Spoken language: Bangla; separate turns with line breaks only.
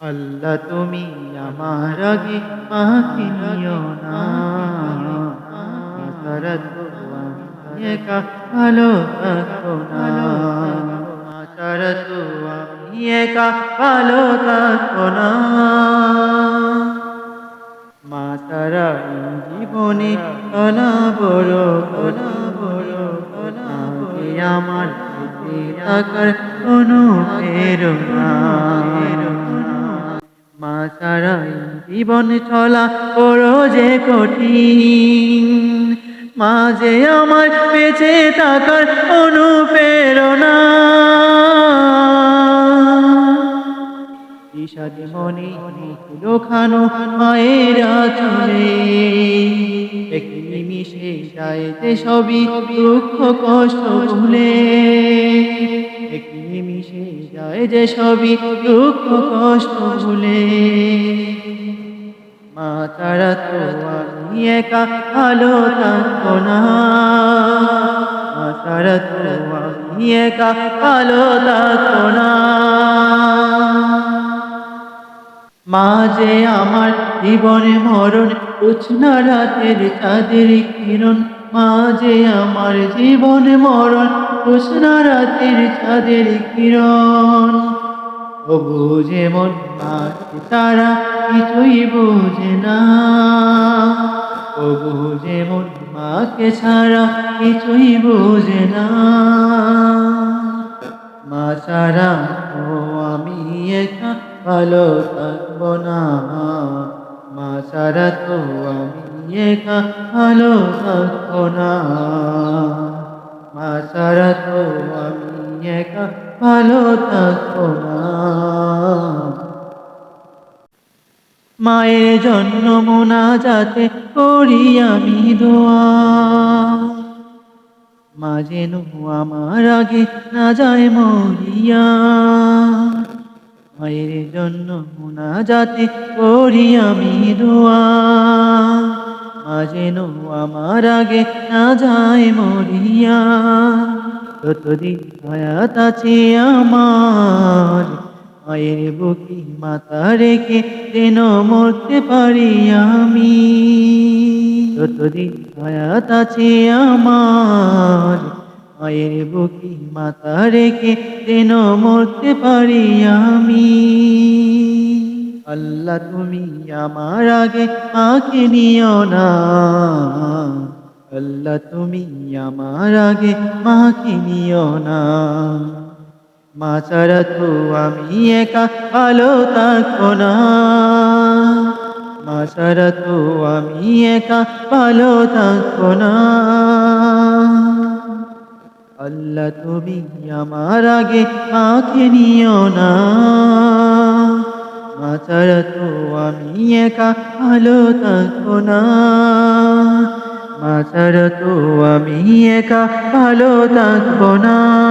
আল্লাহ, তুমি আমার আগে মাকে নিও না। তারা তো একা ভালো থাকো না। তারা তো আমি একা ভালো থাকো না। মা তারা জীবনে কলা বড় কলা বড় কলা আমার থাকার কোনো প্রেরণা মা এই জীবন চলা করো যে কঠিন। মা যে আমার বেঁচে থাকার অনুপ্রেরণা। বিষাদে মনে লোখানো মায়ের চলে একটি নিমিষে যায় যে সবই দুঃখ কষ্ট ভুলে। একটি নিমিষে যায় যে সবই দুঃখ কষ্ট ভুলে। মা তারা তো আমি একা ভালো থাকব না। মা তারা তো আমি একা ভালো না। মা যে আমার জীবনে মরণ, উষ্ণা রাতের চাঁদের কিরণ মা যে আমার জীবনে মরণ উষ্ণা রাতের চাঁদের কিরণ। ও বুঝে মন মা তারা কিছুই বোঝে না। ও বুঝে মন মাকে ছাড়া কিছুই বোঝে না। মা ছাড়া ও আমি একা ভালো থাকব না। মা ছাড়া তো আমি একা ভালো থাকব না মা ছাড়া তো আমি একা ভালো থাকব না মায়ের জন্য মোনা যাতে করি আমি দোয়া। মা যেন আমার আগে না যায় মরিয়া। মায়ের জন্য মোনা যাতে করি আমি দোয়া। যেন আমার আগে না যায় মরিয়া। ততদিন হায়াত আছে আমার, মায়ের বুকি মাথা রেখে যেন মরতে পারি আমি। ততদিন হায়াত আছে আমার, মায়ের বুকি মাথা রেখে যেন মরতে পারি আমি। আল্লাহ, তুমি আমার আগে মাকে নিও না। আল্লাহ, তুমি আমার আগে মাকে নিও না। মা ছাড়া তো আমি একা ভালো থাকব না। মা ছাড়া তো আমি একা ভালো থাকব না। আল্লাহ, তুমি আমার আগে মাকে নিও না। মা ছাড়া তো আমি একা ভালো থাকব না। মা ছাড়া তো আমি একা ভালো থাকব না।